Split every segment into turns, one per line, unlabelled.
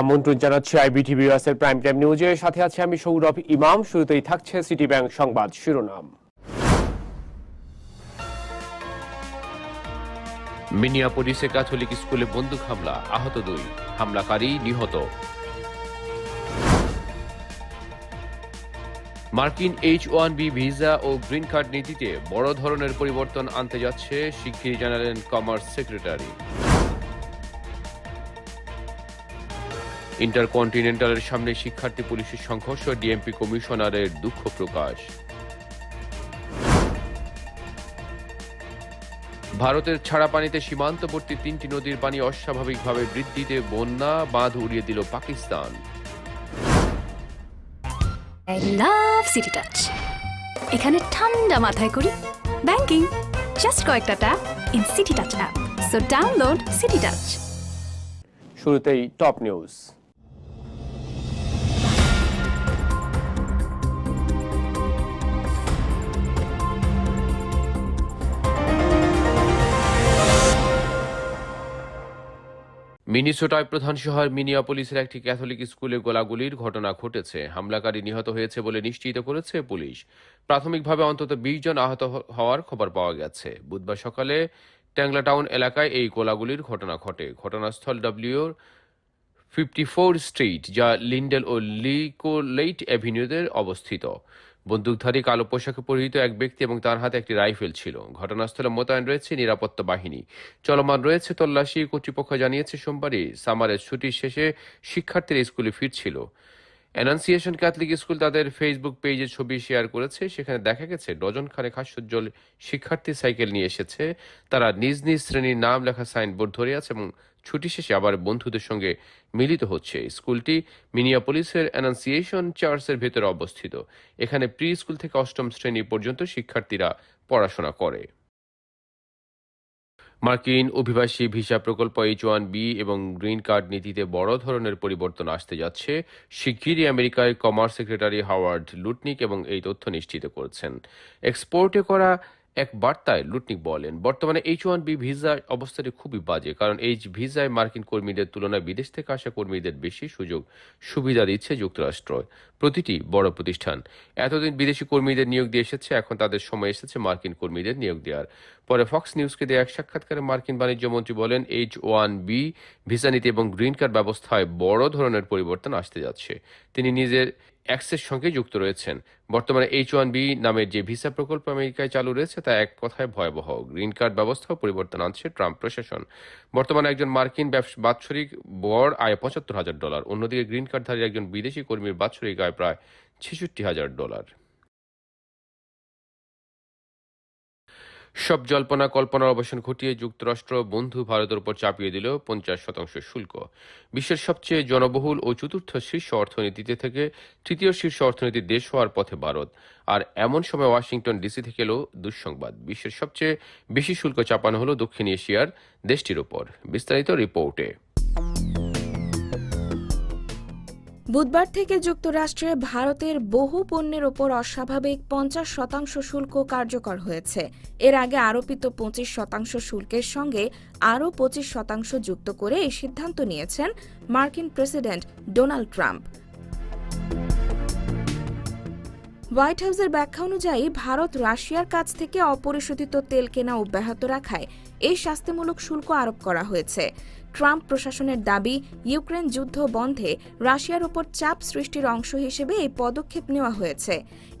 আমন্ত্রণ জানাচ্ছি আইবিটিভি এর প্রাইম টাইম নিউজে সাথে আছে আমি সৌরভ ইমাম। শুরুতেই থাকছে সিটি ব্যাংক সংবাদ শিরোনাম।
মিনিয়াপোলিসে ক্যাথলিক স্কুলে বন্দুক হামলা, আহত দুই। হামলাকারী নিহত। মার্কিন এইচ ওয়ান বি ভিসা ও গ্রিন কার্ড নীতিতে বড় ধরনের পরিবর্তন আনতে যাচ্ছে, শিগগিরই জানালেন কমার্স সেক্রেটারি। ইন্টারকন্টিনেন্টালের সামনে শিক্ষার্থী পুলিশের সংঘর্ষ ডিএমপি কমিশনারের দুঃখ প্রকাশ। ভারতের ছাড়া পানিতে সীমান্তবর্তী তিনটি নদীর পানি অস্বাভাবিকভাবে বৃদ্ধিতে বন্যা বাঁধ উড়িয়ে দিল পাকিস্তান।
সিটি টাচ এখানে ঠান্ডা মাথায় করি ব্যাংকিং। জাস্ট কয়েকটা tap in Citi Touch app so download Citi Touch
শুরুতেই টপ নিউজ
মিনিসোটায় প্রধান শহর মিনিয়াপোলিসের একটি ক্যাথলিক স্কুলে গোলাগুলির ঘটনা ঘটেছে। হামলাকারী নিহত হয়েছে বলে নিশ্চিত করেছে পুলিশ। প্রাথমিকভাবে অন্তত বিশ জন আহত হওয়ার খবর পাওয়া গেছে। বুধবার সকালে ট্যাংলা টাউন এলাকায় এই গোলাগুলির ঘটনা ঘটে। ঘটনাস্থল ডব্লিউর ফিফটি ফোর স্ট্রিট, যা লিন্ডেল ও লিকোলেইট অ্যাভিনিউতে অবস্থিত। বন্দুকধারী কালো পোশাকে পরিহিত এক ব্যক্তি এবং তার হাতে একটি রাইফেল ছিল। ঘটনাস্থলে মোতায়েন রয়েছে নিরাপত্তা বাহিনী। চলমান রয়েছে তল্লাশি, কর্তৃপক্ষ জানিয়েছে সোমবারই সামারের ছুটির শেষে শিক্ষার্থীরা স্কুলে ফিরছিল। অ্যানাউন্সিয়েশন ক্যাথলিক স্কুল তাদের ফেসবুক পেজে ছবি শেয়ার করেছে। সেখানে দেখা গেছে, ডজন খানেক হাস্যোজ্জ্বল শিক্ষার্থী সাইকেল নিয়ে এসেছে। তারা নিজ নিজ শ্রেণির নাম লেখা সাইনবোর্ড ধরে আছে এবং ছুটি শেষে আবার বন্ধুদের সঙ্গে মিলিত হচ্ছে। স্কুলটি মিনিয়াপোলিসের অ্যানাউন্সিয়েশন চার্চের ভেতরে অবস্থিত। এখানে প্রি স্কুল থেকে অষ্টম শ্রেণি পর্যন্ত শিক্ষার্থীরা পড়াশোনা করে। মার্কিন অভিবাসী ভিসা প্রকল্প এইচ ওয়ান বি এবং গ্রিন কার্ড নীতিতে বড় ধরনের পরিবর্তন আসতে যাচ্ছে। শিগগিরই আমেরিকায় কমার্স সেক্রেটারি হাওয়ার্ড লুটনিক এবং এই তথ্য নিশ্চিত করেছেন। এক্সপোর্টে করা এক বার্তায় লুটনিক বলেন, বর্তমানে এইচ ওয়ান বি ভিসা অবস্থাটি খুবই বাজে, কারণ এই ভিসায় মার্কিন কর্মীদের তুলনায় বিদেশ থেকে আসা কর্মীদের বেশি সুযোগ সুবিধা দিচ্ছে যুক্তরাষ্ট্র। প্রতিটি বড় প্রতিষ্ঠান। এতদিন বিদেশি কর্মীদের নিয়োগ দিয়ে এসেছে, এখন তাদের সময় এসেছে মার্কিন কর্মীদের নিয়োগ দেওয়ার। পরে ফক্স নিউজকে দেওয়া এক সাক্ষাৎকারে মার্কিন বাণিজ্য মন্ত্রী বলেন, এইচ ওয়ান বি ভিসা নীতি এবং গ্রিন কার্ড ব্যবস্থায় বড় ধরনের পরিবর্তন আসতে যাচ্ছে। তিনি নিজের অ্যাক্সেস সঙ্গে যুক্ত রয়েছেন। বর্তমানে এইচ ওয়ান বি নামের যে ভিসা প্রকল্প আমেরিকায় চালু রয়েছে, তা এক কথায় ভয়াবহ। গ্রিন কার্ড ব্যবস্থাও পরিবর্তন আনছে ট্রাম্প প্রশাসন। বর্তমানে একজন মার্কিন বাৎসরিক বর আয় পঁচাত্তর হাজার ডলার। অন্যদিকে গ্রিন কার্ডধারী একজন বিদেশি কর্মীর বাৎসরিক আয় প্রায় ছেষট্টি হাজার ডলার। সব জল্পনা কল্পনার অবসান ঘটিয়ে যুক্তরাষ্ট্র বন্ধু ভারতের উপর চাপিয়ে দিল পঞ্চাশ শতাংশ শুল্ক। বিশ্বের সবচেয়ে জনবহুল ও চতুর্থ শীর্ষ অর্থনীতিতে থেকে তৃতীয় শীর্ষ অর্থনীতির দেশ হওয়ার পথে ভারত। আর এমন সময় ওয়াশিংটন ডিসি থেকে এলো দুঃসংবাদ। বিশ্বের সবচেয়ে বেশি শুল্ক চাপানো হলো দক্ষিণ এশিয়ার দেশটির ওপর বিস্তারিত রিপোর্টে।
বুধবার থেকে যুক্তরাষ্ট্রে ভারতের বহু পণ্যের ওপর অস্বাভাবিক পঞ্চাশ শতাংশ শুল্ক কার্যকর হয়েছে। এর আগে আরোপিত পঁচিশ শতাংশ শুল্কের সঙ্গে আরও পঁচিশ শতাংশ যুক্ত করে এই সিদ্ধান্ত নিয়েছেন মার্কিন প্রেসিডেন্ট ডোনাল্ড ট্রাম্প। হোয়াইট হাউসের ব্যাখ্যা অনুযায়ী, ভারত রাশিয়ার কাছ থেকে অপরিশোধিত তেল কেনা অব্যাহত রাখায় এই শাস্তিমূলক শুল্ক আরোপ করা হয়েছে। ট্রাম্প প্রশাসনের দাবি, ইউক্রেন যুদ্ধ বন্ধে রাশিয়ার ওপর চাপ সৃষ্টির অংশ হিসেবে এই পদক্ষেপ নেওয়া হয়েছে।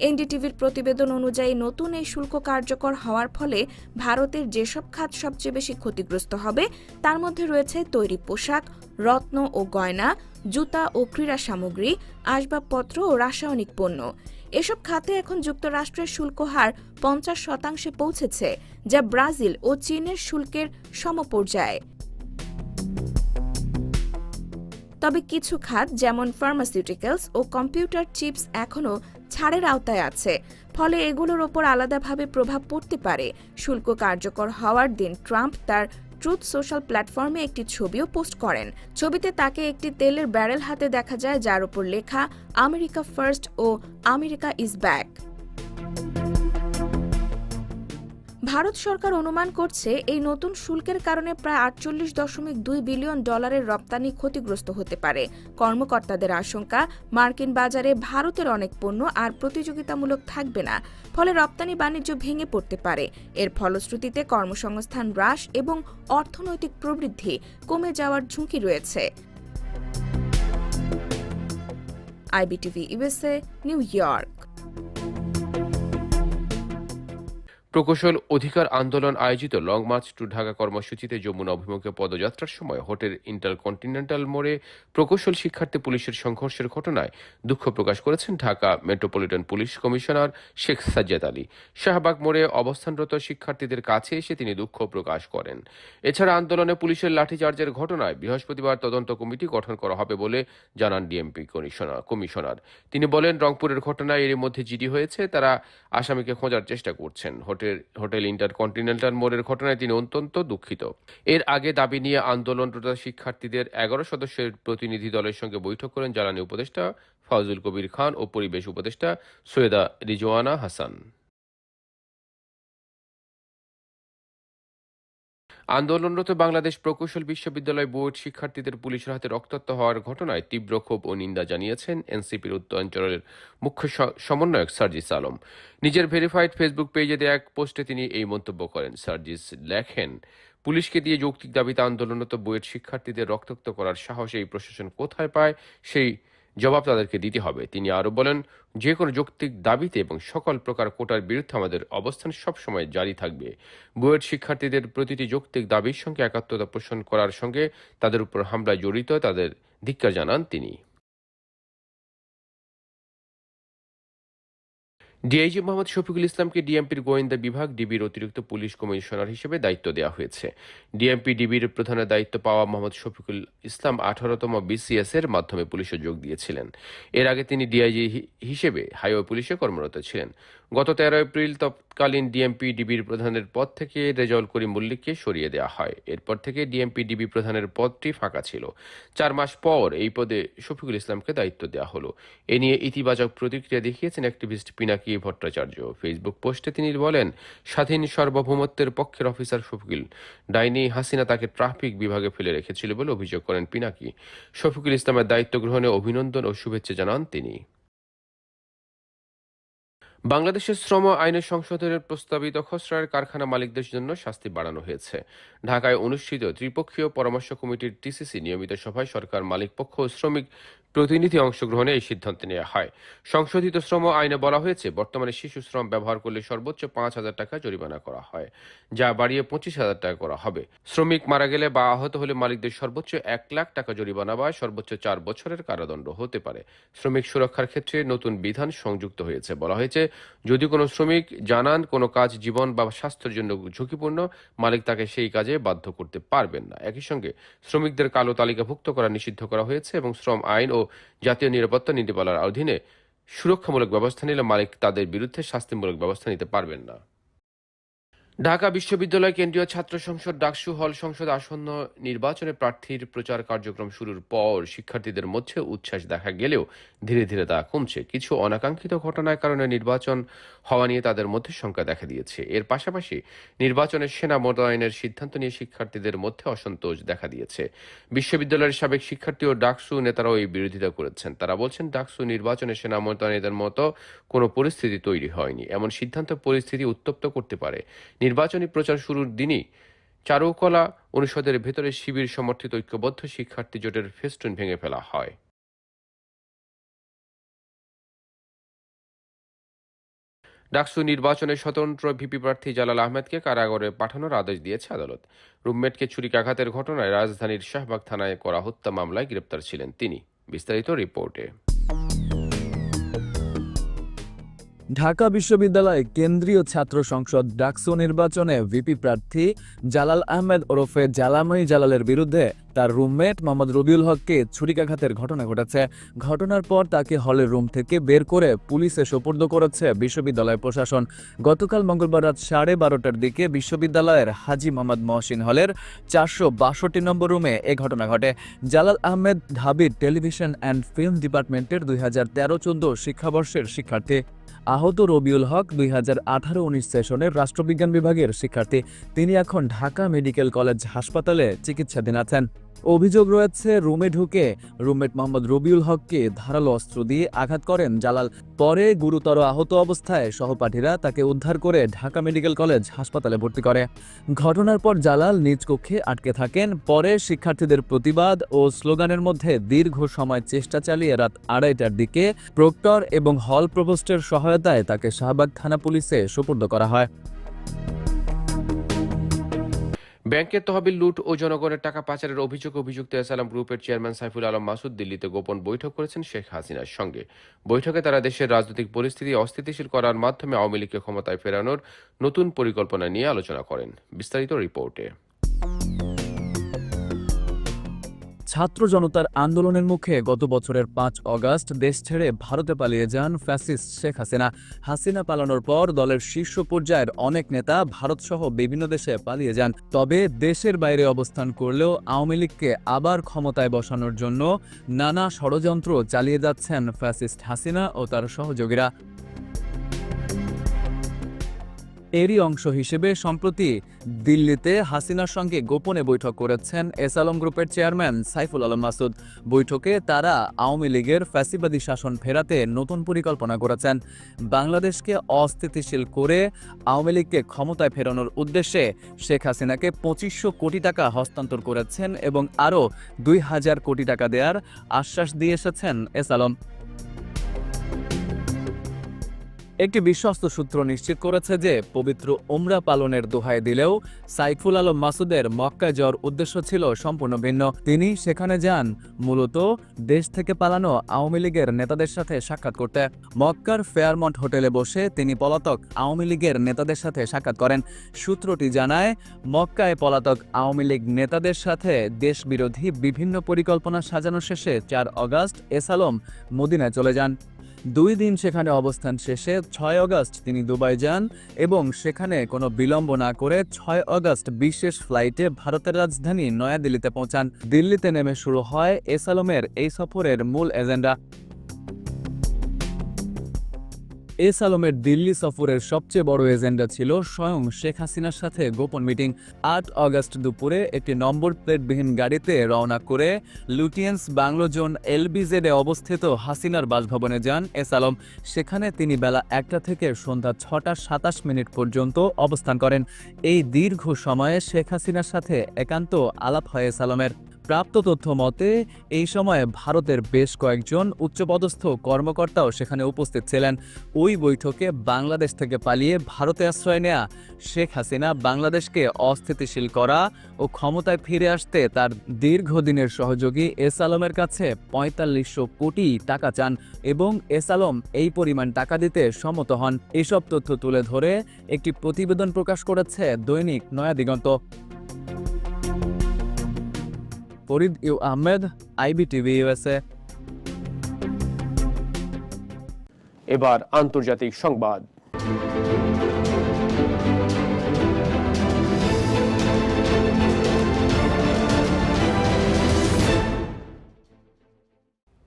এনডিটিভির প্রতিবেদন অনুযায়ী নতুন এই শুল্ক কার্যকর হওয়ার ফলে ভারতের যেসব খাত সবচেয়ে বেশি ক্ষতিগ্রস্ত হবে, তার মধ্যে রয়েছে তৈরি পোশাক, রত্ন ও গয়না, জুতা ও ক্রীড়া সামগ্রী, আসবাবপত্র ও রাসায়নিক পণ্য। এসব খাতে এখন যুক্তরাষ্ট্রের শুল্ক হার পঞ্চাশ শতাংশে পৌঁছেছে, যা ব্রাজিল ও চীনের শুল্কের সমপর্যায়ে। তবে কিছু খাত, যেমন ফার্মাসিউটিক্যালস ও কম্পিউটার চিপস এখনও ছাড়ের আওতায় আছে। ফলে এগুলোর ওপর আলাদাভাবে প্রভাব পড়তে পারে। শুল্ক কার্যকর হওয়ার দিন ট্রাম্প তার ট্রুথ সোশ্যাল প্ল্যাটফর্মে একটি ছবিও পোস্ট করেন। ছবিতে তাকে একটি তেলের ব্যারেল হাতে দেখা যায়, যার উপর লেখা, আমেরিকা ফার্স্ট ও আমেরিকা ইজ ব্যাক। ভারত সরকার অনুমান করছে এই নতুন শুল্কের কারণে প্রায় আটচল্লিশ দশমিক দুই বিলিয়ন ডলারের রপ্তানি ক্ষতিগ্রস্ত হতে পারে। কর্মকর্তাদের আশঙ্কা, মার্কিন বাজারে ভারতের অনেক পণ্য আর প্রতিযোগিতামূলক থাকবে না, ফলে রপ্তানি বাণিজ্য ভেঙে পড়তে পারে। এর ফলশ্রুতিতে কর্মসংস্থান হ্রাস এবং অর্থনৈতিক প্রবৃদ্ধি কমে যাওয়ার ঝুঁকি রয়েছে। আইবিটিভি ইউএসএ নিউ ইয়র্ক।
প্রকৌশল অধিকার আন্দোলন আয়োজিত লং মার্চ টু ঢাকা কর্মসূচিতে যমুনা অভিমুখে পদযাত্রার সময় হোটেল ইন্টারকন্টিনেন্টাল মোড়ে প্রকৌশল শিক্ষার্থী পুলিশের সংঘর্ষের ঘটনায় দুঃখ প্রকাশ করেছেন Dhaka metropolitan police commissioner Sheikh Sajjad Ali. Shahbag মোড়ে অবস্থানরত শিক্ষার্থীদের কাছে এসে তিনি দুঃখ প্রকাশ করেন। এছাড়া আন্দোলনে পুলিশের লাঠিচার্জের ঘটনায় বৃহস্পতিবার তদন্ত কমিটি গঠন করা হবে বলে জানান ডিএমপি কমিশনার কমিশনার। তিনি বলেন, রংপুরের ঘটনায় এর মধ্যে জিডি হয়েছে, তারা আসামিকে খোঁজার চেষ্টা করছেন। হোটেল হোটেল হোটেল ইন্টারকন্টিনেন্টাল মোড়ের ঘটনায় তিনি অত্যন্ত দুঃখিত। এর আগে দাবি নিয়ে আন্দোলনরত শিক্ষার্থীদের এগারো সদস্যের প্রতিনিধি দলের সঙ্গে বৈঠক করেন জ্বালানি উপদেষ্টা ফজল কবির খান ও পরিবেশ উপদেষ্টা সৈয়দা রিজওয়ানা হাসান। আন্দোলনরত বাংলাদেশ প্রকৌশল বিশ্ববিদ্যালয় বোর্ড শিক্ষার্থীদের পুলিশের হাতে রক্তাক্ত হওয়ার ঘটনায় তীব্র ক্ষোভ ও নিন্দা জানিয়েছেন এনসিপির উত্তরাঞ্চলের মুখ্য সমন্বয়ক সার্জিস আলম। নিজের ভেরিফাইড ফেসবুক পেজে দেয়া এক পোস্টে তিনি এই মন্তব্য করেন। সার্জিস লেখেন, পুলিশকে দিয়ে যৌক্তিক দাবিতে আন্দোলনরত বইয়ের শিক্ষার্থীদের রক্তাক্ত করার সাহস এই প্রশাসন কোথায় পায়, সেই জবাব তাদেরকে দিতে হবে। তিনি আরও বলেন যে কোনো যৌক্তিক দাবিতে এবং সকল প্রকার কোটার বিরুদ্ধে আমাদের অবস্থান সবসময় জারি থাকবে। বুয়েট শিক্ষার্থীদের প্রতিটি যৌক্তিক দাবির সঙ্গে একাত্মতা পোষণ করার সঙ্গে তাদের উপর হামলায় জড়িত, তাদের ধিক্কার জানান তিনি। ডিআইজি মোহাম্মদ শফিকুল ইসলামকে ডিএমপির গোয়েন্দা বিভাগ, ডিবির অতিরিক্ত পুলিশ কমিশনার হিসেবে দায়িত্ব দেওয়া হয়েছে। ডিএমপি, ডিবির প্রধানের দায়িত্ব পাওয়া মোহাম্মদ শফিকুল ইসলাম আঠারোতম বিসিএস এর মাধ্যমে পুলিশে যোগ দিয়েছিলেন। এর আগে তিনি ডিআইজি হিসেবে হাইওয়ে পুলিশে কর্মরত ছিলেন। গত তেরো এপ্রিল তৎকালীন ডিএমপি ডিবির প্রধানের পদ থেকে রেজাউল করিম মল্লিককে সরিয়ে দেওয়া হয়। এরপর থেকে ডিএমপি ডিবি প্রধানের পদটি ফাঁকা ছিল। চার মাস পর এই পদে শফিকুল ইসলামকে দায়িত্ব দেওয়া হলো। এ নিয়ে ইতিবাচক প্রতিক্রিয়া দেখিয়েছেন অ্যাক্টিভিস্ট পিনাকি ভট্টাচার্য। ফেসবুক পোস্টে তিনি বলেন, স্বাধীন সার্বভৌমত্বের পক্ষের অফিসার শফিকুল, ডাইনি হাসিনা তাকে ট্রাফিক বিভাগে ফেলে রেখেছিল বলে অভিযোগ করেন পিনাকি। শফিকুল ইসলামের দায়িত্ব গ্রহণে অভিনন্দন ও শুভেচ্ছা জানান তিনি। বাংলাদেশের শ্রম আইনের সংশোধনের প্রস্তাবিত খসড়ার কারখানা মালিকদের জন্য শাস্তি বাড়ানো হয়েছে। ঢাকায় অনুষ্ঠিত ত্রিপক্ষীয় পরামর্শ কমিটির টিসিসি নিয়মিত সভায় সরকার মালিক পক্ষ ও শ্রমিক প্রতিনিধি অংশগ্রহণে এই সিদ্ধান্ত নেওয়া হয়। সংশোধিত শ্রম আইনে বলা হয়েছে, বর্তমানে শিশু শ্রম ব্যবহার করলে সর্বোচ্চ পাঁচ হাজার টাকা জরিমানা করা হয়, যা বাড়িয়ে পঁচিশ হাজার টাকা করা হবে। শ্রমিক মারা গেলে বা আহত হলে মালিকদের সর্বোচ্চ এক লাখ টাকা জরিমানা বা সর্বোচ্চ চার বছরের কারাদণ্ড হতে পারে। শ্রমিক সুরক্ষার ক্ষেত্রে নতুন বিধান সংযুক্ত হয়েছে বলা হয়েছে। যদি কোনো শ্রমিক জানান কোনো কাজ জীবন বা স্বাস্থ্যের জন্য ঝুঁকিপূর্ণ, মালিক তাকে সেই কাজে বাধ্য করতে পারবেন না। একই সঙ্গে শ্রমিকদের কালো তালিকাভুক্ত করা নিষিদ্ধ করা হয়েছে এবং শ্রম আইন ও জাতীয় নিরাপত্তা নীতিমালার অধীনে সুরক্ষামূলক ব্যবস্থা নিলে মালিক তাদের বিরুদ্ধে শাস্তিমূলক ব্যবস্থা নিতে পারবেন না। ঢাকা বিশ্ববিদ্যালয় কেন্দ্রীয় ছাত্র সংসদ ডাকসু হল সংসদ আসন্ন নির্বাচনে প্রার্থীর প্রচার কার্যক্রম শুরুর পর শিক্ষার্থীদের মধ্যে উচ্ছ্বাস দেখা গেলেও ধীরে ধীরে তা কমছে। কিছু অনাকাঙ্ক্ষিত ঘটনার কারণে নির্বাচন হওয়া নিয়ে তাদের মধ্যে শঙ্কা দেখা দিয়েছে। এর পাশাপাশি নির্বাচনের সেনা মোতায়েনের সিদ্ধান্ত নিয়ে শিক্ষার্থীদের মধ্যে অসন্তোষ দেখা দিয়েছে। বিশ্ববিদ্যালয়ের সাবেক শিক্ষার্থী ও ডাকসু নেতারাও এই বিরোধিতা করেছেন। তারা বলছেন, ডাকসু নির্বাচনে সেনা মোতায়েনের মতো কোনো পরিস্থিতি তৈরি হয়নি। এমন সিদ্ধান্ত পরিস্থিতি উত্তপ্ত করতে পারে। নির্বাচনী প্রচার শুরুর দিনই চারুকলা অনুষদের ভেতরে শিবির সমর্থিত ঐক্যবদ্ধ শিক্ষার্থী জোটের ফেস্টুন ভেঙে ফেলা হয়। ডাকসু নির্বাচনে স্বতন্ত্র ভিপি প্রার্থী জালাল আহমেদকে কারাগারে পাঠানোর আদেশ দিয়েছে আদালত। রুমমেটকে ছুরিকাঘাতের ঘটনায় রাজধানীর শাহবাগ থানায় করা হত্যা মামলায় গ্রেপ্তার ছিলেন তিনি। বিস্তারিত রিপোর্টে।
ঢাকা বিশ্ববিদ্যালয়ে কেন্দ্রীয় ছাত্র সংসদ ডাকসু নির্বাচনে ভিপি প্রার্থী জালাল আহমেদ ওরফে জালাময়ী জালালের বিরুদ্ধে তার রুমমেট মোহাম্মদ রবিউল হককে ছুরিকাঘাতের ঘটনা ঘটেছে। ঘটনার পর তাকে হলের রুম থেকে বের করে পুলিশে সোপর্দ করেছে বিশ্ববিদ্যালয় প্রশাসন। গতকাল মঙ্গলবার রাত সাড়ে বারোটার দিকে বিশ্ববিদ্যালয়ের হাজি মোহাম্মদ মহসিন হলের চারশো বাষট্টি নম্বর রুমে এ ঘটনা ঘটে। জালাল আহমেদ ঢাবির টেলিভিশন অ্যান্ড ফিল্ম ডিপার্টমেন্টের দুই হাজার তেরো চোদ্দ শিক্ষাবর্ষের শিক্ষার্থী। আহত রবিউল হক দুই হাজার আঠারো উনিশ সেশনের রাষ্ট্রবিজ্ঞান বিভাগের শিক্ষার্থী। তিনি এখন ঢাকা মেডিকেল কলেজ হাসপাতালে চিকিৎসাধীন আছেন। অভিযোগ রয়েছে, রুমে ঢুকে রুমমেট মোহাম্মদ রবিউল হককে ধারালো অস্ত্র দিয়ে আঘাত করেন জালাল। পরে গুরুতর আহত অবস্থায় সহপাঠীরা তাকে উদ্ধার করে ঢাকা মেডিকেল কলেজ হাসপাতালে ভর্তি করে। ঘটনার পর জালাল নিজ কক্ষে আটকে থাকেন। পরে শিক্ষার্থীদের প্রতিবাদ ও স্লোগানের মধ্যে দীর্ঘ সময় চেষ্টা চালিয়ে রাত আড়াইটার দিকে প্রক্টর এবং হল প্রভোস্টের সহায়তায় তাকে শাহবাগ থানা পুলিশে সোপর্দ করা হয়।
ব্যাংকের তহবিল লুট ও জনগণের টাকা পাচারের অভিযোগ অভিযুক্ত এসালাম গ্রুপের চেয়ারম্যান সাইফুল আলম মাসুদ দিল্লিতে গোপন বৈঠক করেছেন শেখ হাসিনার সঙ্গে। বৈঠকে তারা দেশের রাজনৈতিক পরিস্থিতি অস্থিতিশীল করার মাধ্যমে আওয়ামী লীগকে ক্ষমতায় ফেরানোর নতুন পরিকল্পনা নিয়ে আলোচনা করেন। বিস্তারিত রিপোর্টে।
ছাত্র জনতার আন্দোলনের মুখে গত বছরের পাঁচ অগাস্ট দেশ ছেড়ে ভারতে পালিয়ে যান ফ্যাসিস্ট শেখ হাসিনা। হাসিনা পালানোর পর দলের শীর্ষ পর্যায়ের অনেক নেতা ভারতসহ বিভিন্ন দেশে পালিয়ে যান। তবে দেশের বাইরে অবস্থান করলেও আওয়ামী লীগকে আবার ক্ষমতায় বসানোর জন্য নানা ষড়যন্ত্র চালিয়ে যাচ্ছেন ফ্যাসিস্ট হাসিনা ও তার সহযোগীরা। এরই অংশ হিসেবে সম্প্রতি দিল্লিতে হাসিনার সঙ্গে গোপনে বৈঠক করেছেন এস আলম গ্রুপের চেয়ারম্যান সাইফুল আলম মাসুদ। বৈঠকে তারা আওয়ামী লীগের ফ্যাসিবাদী শাসন ফেরাতে নতুন পরিকল্পনা করেছেন। বাংলাদেশকে অস্থিতিশীল করে আওয়ামী লীগকে ক্ষমতায় ফেরানোর উদ্দেশ্যে শেখ হাসিনাকে পঁচিশশো কোটি টাকা হস্তান্তর করেছেন এবং আরও দুই হাজার কোটি টাকা দেওয়ার আশ্বাস দিয়ে এসেছেন এস আলম। একটি বিশ্বস্ত সূত্র নিশ্চিত করেছে যে পবিত্র ওমরা পালনের দোহাই দিলেও সাইফুল আলম মাসুদের মক্কায় যাওয়ার উদ্দেশ্য ছিল সম্পূর্ণ ভিন্ন। তিনি সেখানে যান, মূলত দেশ থেকে পালানো আওয়ামী লীগের নেতাদের সাথে সাক্ষাৎ করতে। মক্কার ফেয়ারমন্ট হোটেলে বসে তিনি পলাতক আওয়ামী লীগের নেতাদের সাথে সাক্ষাৎ করেন। সূত্রটি জানায়, মক্কায় পলাতক আওয়ামী লীগ নেতাদের সাথে দেশবিরোধী বিভিন্ন পরিকল্পনা সাজানো শেষে চার অগাস্ট এস আলম মদিনায় চলে যান। দুই দিন সেখানে অবস্থান শেষে ছয় অগস্ট তিনি দুবাই যান এবং সেখানে কোনো বিলম্ব না করে ছয় অগস্ট বিশেষ ফ্লাইটে ভারতের রাজধানী নয়াদিল্লিতে পৌঁছান। দিল্লিতে নেমে শুরু হয় এসালমের এই সফরের মূল এজেন্ডা। এস আলমের দিল্লি সফরের সবচেয়ে বড় এজেন্ডা ছিল স্বয়ং শেখ হাসিনার সাথে গোপন মিটিং। আট অগস্ট দুপুরে একটি নম্বর প্লেটবিহীন গাড়িতে রওনা করে লুটিয়েন্স বাংলো জোন এলবিজেডে অবস্থিত হাসিনার বাসভবনে যান এস আলম সেখানে তিনি বেলা একটা থেকে সন্ধ্যা ছটা সাতাশ মিনিট পর্যন্ত অবস্থান করেন। এই দীর্ঘ সময়ে শেখ হাসিনার সাথে একান্ত আলাপ হয় এস আলমের প্রাপ্ত তথ্য মতে, এই সময়ে ভারতের বেশ কয়েকজন উচ্চপদস্থ কর্মকর্তাও সেখানে উপস্থিত ছিলেন। ওই বৈঠকে বাংলাদেশ থেকে পালিয়ে ভারতে আশ্রয় নেয়া শেখ হাসিনা বাংলাদেশকে অস্থিতিশীল করা ও ক্ষমতায় ফিরে আসতে তার দীর্ঘদিনের সহযোগী এস আলমের কাছে পঁয়তাল্লিশশো কোটি টাকা চান এবং এস আলম এই পরিমাণ টাকা দিতে সম্মত হন। এসব তথ্য তুলে ধরে একটি প্রতিবেদন প্রকাশ করেছে দৈনিক Naya Diganta. Farid U Ahmed IB TV USA
এবার আন্তর্জাতিক সংবাদ।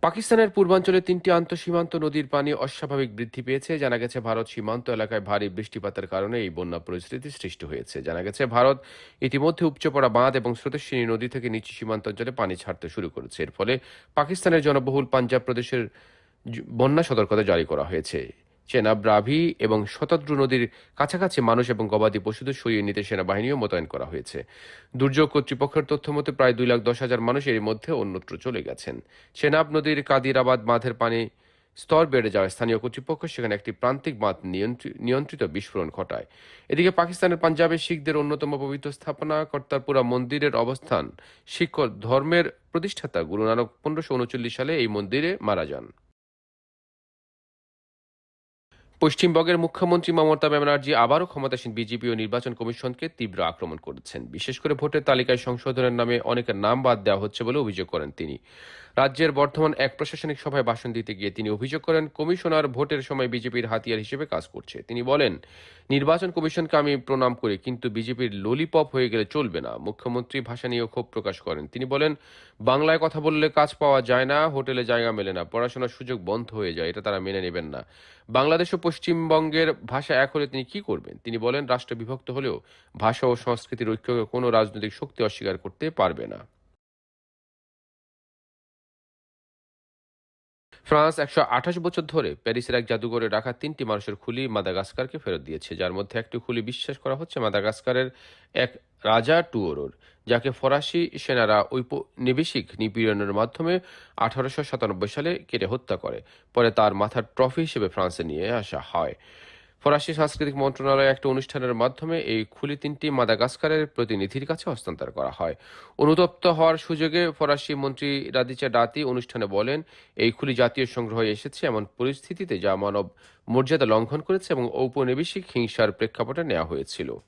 পাকিস্তানের পূর্বাঞ্চলে তিনটি আন্তঃসীমান্ত নদীর পানি অস্বাভাবিক বৃদ্ধি পেয়েছে। জানা গেছে, ভারত সীমান্ত এলাকায় ভারী বৃষ্টিপাতের কারণে এই বন্যা পরিস্থিতি সৃষ্টি হয়েছে। জানা গেছে, ভারত ইতিমধ্যে উপচে পড়া বাঁধ এবং স্রোতস্বিনী নদী থেকে নিচু সীমান্ত অঞ্চলে পানি ছাড়তে শুরু করেছে। এর ফলে পাকিস্তানের জনবহুল পাঞ্জাব প্রদেশের বন্যা সতর্কতা জারি করা হয়েছে। চেনাব রাভি এবং শতাদ্রু নদীর কাছাকাছি মানুষ এবং গবাদি পশুদের সরিয়ে নিতে সেনাবাহিনীও মোতায়েন করা হয়েছে। দুর্যোগ কর্তৃপক্ষের তথ্য মতে প্রায় দুই লাখ দশ হাজার মানুষ এর মধ্যে অন্যত্র চলে গেছেন। চেনাব নদীর কাদিরাবাদ বাঁধের পানি স্তর বেড়ে যাওয়ায় স্থানীয় কর্তৃপক্ষ সেখানে একটি প্রান্তিক বাঁধ নিয়ন্ত্রি- নিয়ন্ত্রিত বিস্ফোরণ ঘটায়। এদিকে পাকিস্তানের পাঞ্জাবে শিখদের অন্যতম পবিত্র স্থাপনা কর্তারপুরা মন্দিরের অবস্থান শিখ ধর্মের প্রতিষ্ঠাতা গুরু নানক পনেরোশো উনচল্লিশ সালে এই মন্দিরে মারা যান। পশ্চিমবঙ্গের মুখ্যমন্ত্রী মমতা ব্যানার্জি আবারও ক্ষমতাসীন বিজেপি ও নির্বাচন কমিশনকে তীব্র আক্রমণ করেছেন। বিশেষ করে ভোটের তালিকায় সংশোধনের নামে অনেকের নাম বাদ দেওয়া হচ্ছে বলে অভিযোগ করেন তিনি। রাজ্যের বর্ধমান এক প্রশাসনিক সভায় ভাষণ দিতে গিয়ে তিনি অভিযোগ করেন, কমিশনার ভোটের সময় বিজেপির হাতিয়ার হিসেবে কাজ করছে। তিনি বলেন, নির্বাচন কমিশনকে আমি প্রণাম করি, কিন্তু বিজেপির ললিপপ হয়ে গেলে চলবে না। মুখ্যমন্ত্রী ভাষা নিয়েও ক্ষোভ প্রকাশ করেন। তিনি বলেন, বাংলায় কথা বললে কাজ পাওয়া যায় না, হোটেলে জায়গা মেলে না, পড়াশোনার সুযোগ বন্ধ হয়ে যায়, এটা তারা মেনে নেবেন না। বাংলাদেশ ও পশ্চিমবঙ্গের ভাষা এক হলে তিনি কি করবেন? তিনি বলেন, রাষ্ট্র বিভক্ত হলেও ভাষা ও সংস্কৃতির ঐক্যকে কোনো রাজনৈতিক শক্তি অস্বীকার করতে পারবে না। ফ্রান্স একশো আঠাশ বছর ধরে প্যারিসের এক জাদুঘরে রাখা তিনটি মানুষের খুলি মাদাগাস্কারকে ফেরত দিয়েছে, যার মধ্যে একটি খুলি বিশ্বাস করা হচ্ছে মাদাগাস্কারের এক রাজা টুয়োরোর যাকে ফরাসি সেনারা ঔপনিবেশিক নিপীড়নের মাধ্যমে আঠারোশো সাতানব্বই সালে কেটে হত্যা করে। পরে তার মাথার ট্রফি হিসেবে ফ্রান্সে নিয়ে আসা হয়। ফরাসি সাংস্কৃতিক মন্ত্রণালয় একটা অনুষ্ঠানের মাধ্যমে এই খুলি তিনটি মাদাগাস্কারের প্রতিনিধির কাছে হস্তান্তর করা হয়। অনুতপ্ত হওয়ার সুযোগে ফরাসি মন্ত্রী রাদিচা ডাতি অনুষ্ঠানে বলেন, এই খুলি জাতীয় সংগ্রহে এসেছে এমন পরিস্থিতিতে যা মানব মর্যাদা লঙ্ঘন করেছে এবং ঔপনিবেশিক হিংসার প্রেক্ষাপটে নেওয়া হয়েছিল।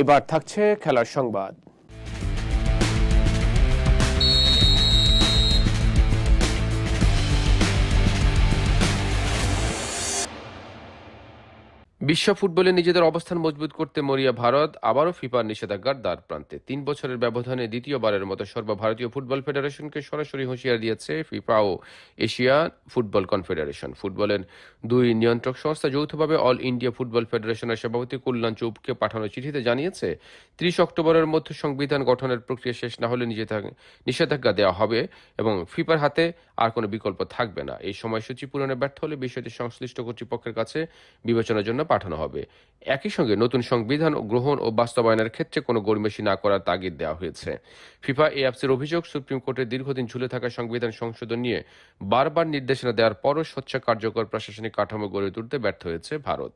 এবার থাকছে খেলার সংবাদ।
বিশ্ব ফুটবলে নিজেদের অবস্থান মজবুত করতে মরিয়া ভারত, আবারও ফিফার নিষেধাজ্ঞার দ্বার প্রান্তে। তিন বছরের ব্যবধানে দ্বিতীয়বারের মতো সর্বভারতীয় ফুটবল ফেডারেশনকে সরাসরি হুঁশিয়ার দিয়েছে ফিফা ও এশিয়া ফুটবল কনফেডারেশন। ফুটবলের দুই নিয়ন্ত্রক সংস্থা যৌথভাবে অল ইন্ডিয়া ফুটবল ফেডারেশনের সভাপতি কল্যাণ চৌপকে পাঠানো চিঠিতে জানিয়েছে, ত্রিশ অক্টোবরের মধ্যে সংবিধান গঠনের প্রক্রিয়া শেষ না হলে নিষেধাজ্ঞা নিষেধাজ্ঞা দেওয়া হবে এবং ফিফার হাতে আর কোনো বিকল্প থাকবে না। এই সময়সূচি পূরণে ব্যর্থ হলে বিষয়টি সংশ্লিষ্ট কর্তৃপক্ষের কাছে বিবেচনার জন্য পাঠানো হবে। একই সঙ্গে নতুন সংবিধান গ্রহণ ও বাস্তবায়নের ক্ষেত্রে কোনো গরিমেশি না করার তাগিদ দেওয়া হয়েছে। ফিফা এ অ্যাপসের অভিযোগ সুপ্রিম কোর্টের দীর্ঘদিন ঝুলে থাকা সংবিধান সংশোধন নিয়ে বারবার নির্দেশনা দেওয়ার পরও স্বচ্ছ কার্যকর প্রশাসনিক কাঠামো গড়ে তুলতে ব্যর্থ হয়েছে ভারত।